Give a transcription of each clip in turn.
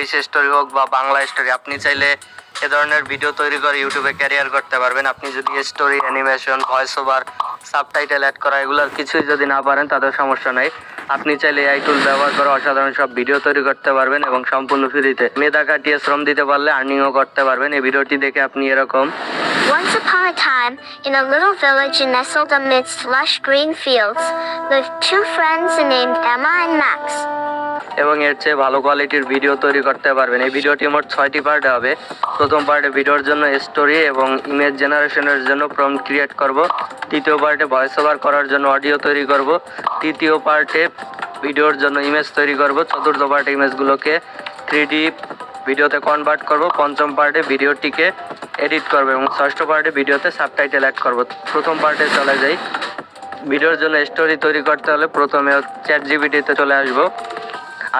English story হোক বা Bangla story আপনি চাইলে এ ধরনের ভিডিও তৈরি করে ইউটিউবে ক্যারিয়ার করতে পারবেন। আপনি যদি story animation voice over subtitle add করা, এগুলোর কিছুই যদি না পারেন তাদের সমস্যা নাই। আপনি চাইলে এই টুল ব্যবহার করে অসাধারণ সব ভিডিও তৈরি করতে পারবেন এবং সম্পূর্ণ ফ্রিতে মেধা কাটিয়ে শ্রম দিতে পারলে আর্নিংও করতে পারবেন। এই ভিডিওটি দেখে আপনি এরকম Once upon a time, in a little village nestled amidst lush green fields, lived two friends named Emma and Max. এবং এর চেয়ে ভালো কোয়ালিটির ভিডিও তৈরি করতে পারবেন। এই ভিডিওটি মোট ছয়টি পার্টে হবে। প্রথম পার্টে ভিডিওর জন্য স্টোরি এবং ইমেজ জেনারেশনের জন্য প্রম ক্রিয়েট করব। তৃতীয় পার্টে ভয়েস ওভার করার জন্য অডিও তৈরি করব। তৃতীয় পার্টে ভিডিওর জন্য ইমেজ তৈরি করব। চতুর্থ পার্টে ইমেজগুলোকে থ্রি ডি ভিডিওতে কনভার্ট করব, পঞ্চম পার্টে ভিডিওটিকে এডিট করব এবং ষষ্ঠ পার্টে ভিডিওতে সাবটাইটেল অ্যাড করব। প্রথম পার্টে চলে যাই। ভিডিওর জন্য স্টোরি তৈরি করতে হলে প্রথমে চ্যাট জিবিটিতে চলে আসব।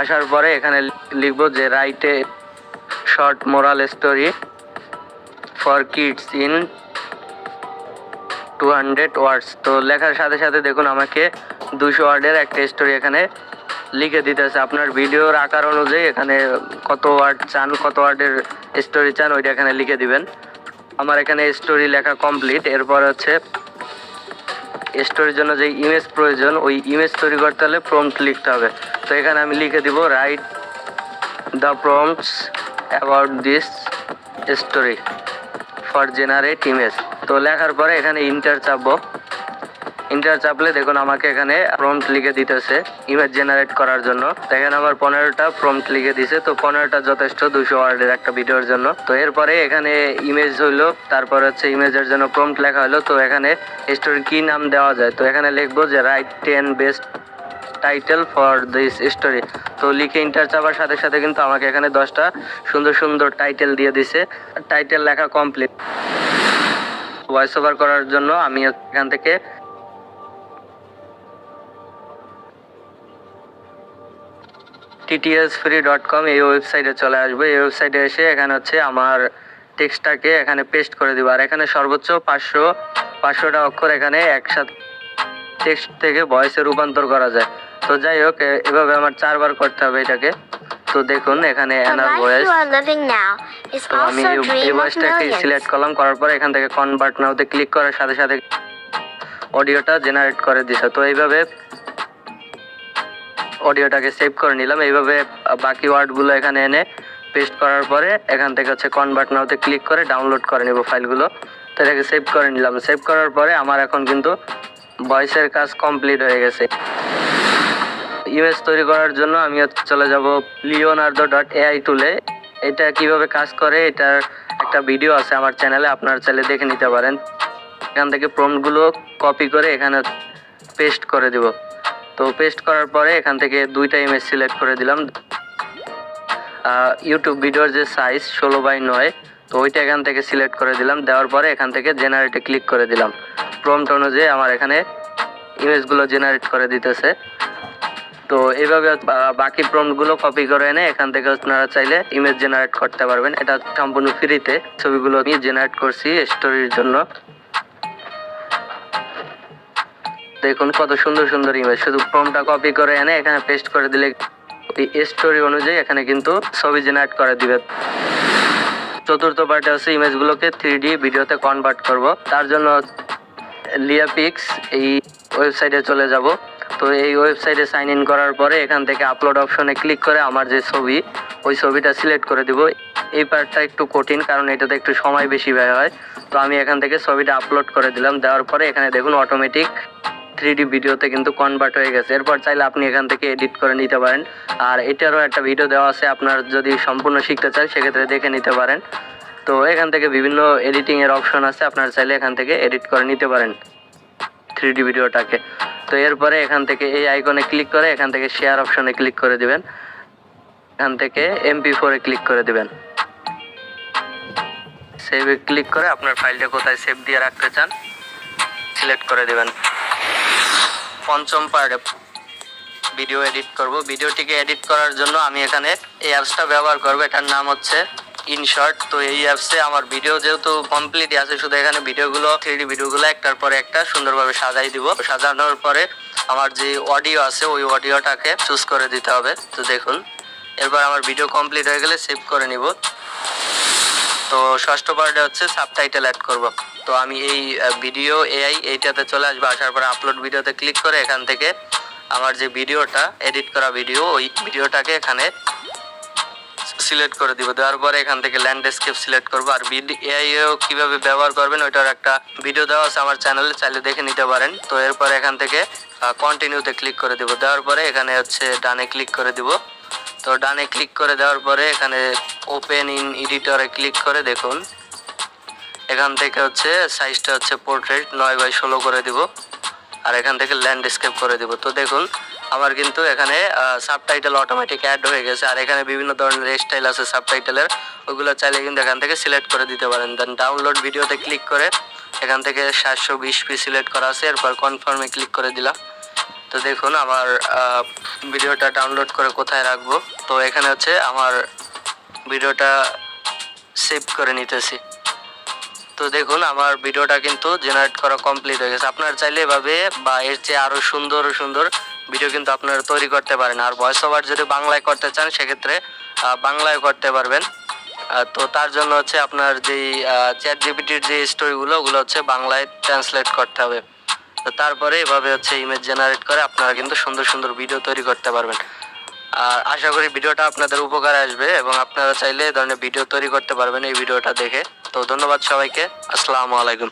আসার পরে এখানে লিখব যে write a short moral story for kids in two hundred words তো লেখার সাথে সাথে দেখুন আমাকে দুশো ওয়ার্ডের একটা স্টোরি এখানে লিখে দিতেছে। আপনার ভিডিওর আকার অনুযায়ী এখানে কত ওয়ার্ড চান, কত ওয়ার্ডের স্টোরি চান, ওইটা এখানে লিখে দিবেন। আমার এখানে স্টোরি লেখা কমপ্লিট এরপর হচ্ছে স্টোরির জন্য যে ইমেজ প্রয়োজন, ওই ইমেজ তৈরি করতে হলে প্রম্পট লিখতে হবে। তো এখানে আমি লিখে দিব write the prompts about this story for generate image তো লেখার পরে এখানে ইন্টার চাপবো। ইন্টার চাপলে দেখুন আমাকে এখানে প্রম্পট লিখে দিতেছে ইমেজ জেনারেট করার জন্য। তো এখানে আমার পনেরোটা প্রম্পট লিখে দিছে, তো পনেরোটা যথেষ্ট দুশো ওয়ার্ডের একটা ভিডিওর জন্য। তো এরপরে এখানে ইমেজ হইল, তারপর হচ্ছে ইমেজের জন্য প্রম্পট লেখা হলো তো এখানে স্টোরি কি নাম দেওয়া যায়? তো এখানে লিখব যে write ten best title for this story তো লিখে ইন্টার চাপার সাথে সাথে কিন্তু আমাকে এখানে দশটা সুন্দর সুন্দর টাইটেল দিয়ে দিছে। টাইটেল লেখা কমপ্লিট ভয়েস ওভার করার জন্য আমি এখান থেকে টিটিএস ফ্রি ডট কম এই ওয়েবসাইটে চলে আসব। এই ওয়েবসাইটে এসে এখানে হচ্ছে আমার টেক্সটটাকে এখানে পেস্ট করে দিব। আর এখানে সর্বোচ্চ পাঁচশো পাঁচশোটা অক্ষর এখানে একসাথে টেক্সট থেকে ভয়েসে রূপান্তর করা যায়। তো যাই হোক এভাবে আমার চারবার করতে হবে এটাকে। তো দেখুন এখানে এনার ভয়েস আমি এই ভয়েসটাকে সিলেক্ট করলাম। করার পরে এখান থেকে কনভার্ট নাওতে ক্লিক করার সাথে সাথে অডিওটা জেনারেট করে দিছে। তো এইভাবে অডিওটাকে সেভ করে নিলাম। এইভাবে বাকি ওয়ার্ডগুলো এখানে এনে পেস্ট করার পরে এখান থেকে হচ্ছে কনভার্ট নাওতে ক্লিক করে ডাউনলোড করে নেব ফাইলগুলো। তো এটাকে সেভ করে নিলাম। সেভ করার পরে আমার এখন কিন্তু ভয়েসের কাজ কমপ্লিট হয়ে গেছে। ইমেজ তৈরি করার জন্য আমি চলে যাব লিওনার্দো ডট এআই টুলে এটা কীভাবে কাজ করে, এটার একটা ভিডিও আছে আমার চ্যানেলে আপনার চাইলে দেখে নিতে পারেন। এখান থেকে প্রম্পটগুলো কপি করে এখানে পেস্ট করে দিব। তো পেস্ট করার পরে এখান থেকে দুইটা ইমেজ সিলেক্ট করে দিলাম। ইউটিউব ভিডিওর যে সাইজ ষোলো বাই নয়, তো ওইটা এখান থেকে সিলেক্ট করে দিলাম। দেওয়ার পরে এখান থেকে জেনারেটে ক্লিক করে দিলাম। প্রম্পট অনুযায়ী আমার এখানে ইমেজগুলো জেনারেট করে দিতেছে। তো এইভাবে বাকি প্রম্পটগুলো কপি করে এনে এখান থেকে আপনারা চাইলে ইমেজ জেনারেট করতে পারবেন। এটা সম্পূর্ণ ফ্রিতে ছবিগুলো আমি জেনারেট করছি স্টোরির জন্য। দেখুন কত সুন্দর সুন্দর ইমেজ শুধু প্রমটা কপি করে এনে এখানে পেস্ট করে দিলে স্টোরি অনুযায়ী এখানে কিন্তু ছবি জেনারেট করে দিবে। চতুর্থ পার্টে হচ্ছে ইমেজগুলোকে থ্রি ডি ভিডিওতে কনভার্ট করব। তার জন্য লিয়াপিক্স এই ওয়েবসাইটে চলে যাব। তো এই ওয়েবসাইটে সাইন ইন করার পরে এখান থেকে আপলোড অপশনে ক্লিক করে আমার যে ছবি, ওই ছবিটা সিলেক্ট করে দিব। এই পার্টটা একটু কঠিন কারণ এটাতে একটু সময় বেশি ব্যয় হয়। তো আমি এখান থেকে ছবিটা আপলোড করে দিলাম। দেওয়ার পরে এখানে দেখুন অটোমেটিক থ্রি ডি ভিডিওতে কিন্তু কনভার্ট হয়ে গেছে। এরপর চাইলে আপনি এখান থেকে এডিট করে নিতে পারেন। আর এটারও একটা ভিডিও দেওয়া আছে, আপনার যদি সম্পূর্ণ শিখতে চান, সেক্ষেত্রে দেখে নিতে পারেন। তো এখান থেকে বিভিন্ন এডিটিংয়ের অপশন আছে, আপনার চাইলে এখান থেকে এডিট করে নিতে পারেন থ্রি ডি ভিডিওটাকে। তো এরপরে এখান থেকে এই আইকনে ক্লিক করে এখান থেকে শেয়ার অপশনে ক্লিক করে দিবেন। এখান থেকে এমপি ফোরে ক্লিক করে দিবেন। সেভে ক্লিক করে আপনার ফাইলটা কোথায় সেভ দিয়ে রাখতে চান সিলেক্ট করে দিবেন। পঞ্চম পার্টে ভিডিও এডিট করব। ভিডিওটিকে এডিট করার জন্য আমি এখানে এই অ্যাপসটা ব্যবহার করব। এটার নাম হচ্ছে ইনশর্ট তো এই অ্যাপসে আমার ভিডিও যেহেতু কমপ্লিট আছে, শুধু এখানে ভিডিওগুলো থ্রি ভিডিওগুলো একটার পরে একটা সুন্দরভাবে সাজাই দিব। সাজানোর পরে আমার যে অডিও আছে, ওই অডিওটাকে চুজ করে দিতে হবে। তো দেখুন, এরপর আমার ভিডিও কমপ্লিট হয়ে গেলে সেভ করে নিব। তো ষষ্ঠ পার্টে হচ্ছে সাবটাইটেল অ্যাড করব। তো আমি এই ভিডিও এআই এইটাতে চলে আসব। আসার পরে আপলোড ভিডিওতে ক্লিক করে এখান থেকে আমার যে ভিডিওটা এডিট করা ভিডিও ওই ভিডিওটাকে এখানে সিলেক্ট করে দিব। দেওয়ার পরে এখান থেকে ল্যান্ডস্কেপ সিলেক্ট করব। আর এআইও কীভাবে ব্যবহার করবেন, ওইটার একটা ভিডিও দেওয়া আছে আমার চ্যানেলে চাইলে দেখে নিতে পারেন। তো এরপর এখান থেকে কন্টিনিউতে ক্লিক করে দিব। দেওয়ার পরে এখানে হচ্ছে ডানে ক্লিক করে দিব। তো ডানে ক্লিক করে দেওয়ার পরে এখানে ওপেন ইন এডিটরে ক্লিক করে দেখুন। এখান থেকে হচ্ছে সাইজটা হচ্ছে পোর্ট্রেট নয় বাই ষোলো করে দিব। আর এখান থেকে ল্যান্ডস্কেপ করে দিব। তো দেখুন, আমার কিন্তু এখানে সাবটাইটেল অটোমেটিক অ্যাড হয়ে গেছে। আর এখানে বিভিন্ন ধরনের স্টাইল আছে সাবটাইটেলের ওগুলো চাইলে কিন্তু এখান থেকে সিলেক্ট করে দিতে পারেন। দেন ডাউনলোড ভিডিওতে ক্লিক করে এখান থেকে সাতশো বিশ পি সিলেক্ট করা আছে। এরপর কনফার্মে ক্লিক করে দিলাম। তো দেখুন, আমার ভিডিওটা ডাউনলোড করে কোথায় রাখব? তো এখানে হচ্ছে আমার ভিডিওটা সেভ করে নিতেছি। তো দেখুন, আমার ভিডিওটা কিন্তু জেনারেট করা কমপ্লিট হয়ে গেছে। আপনার চাইলে এভাবে বা এর চেয়ে আরও সুন্দর সুন্দর ভিডিও কিন্তু আপনারা তৈরি করতে পারেন। আর ভয়েস ওভার যদি বাংলায় করতে চান, সেক্ষেত্রে বাংলায় করতে পারবেন। তো তার জন্য হচ্ছে আপনার যেই চ্যাট জিপিটির যে স্টোরিগুলো ওগুলো হচ্ছে বাংলায় ট্রান্সলেট করতে হবে। তো তারপরে এভাবে হচ্ছে ইমেজ জেনারেট করে আপনারা কিন্তু সুন্দর সুন্দর ভিডিও তৈরি করতে পারবেন। আর আশা করি ভিডিওটা আপনাদের উপকারে আসবে এবং আপনারা চাইলে এই ধরনের ভিডিও তৈরি করতে পারবেন এই ভিডিওটা দেখে। তো ধন্যবাদ সবাইকে। আসসালামু আলাইকুম।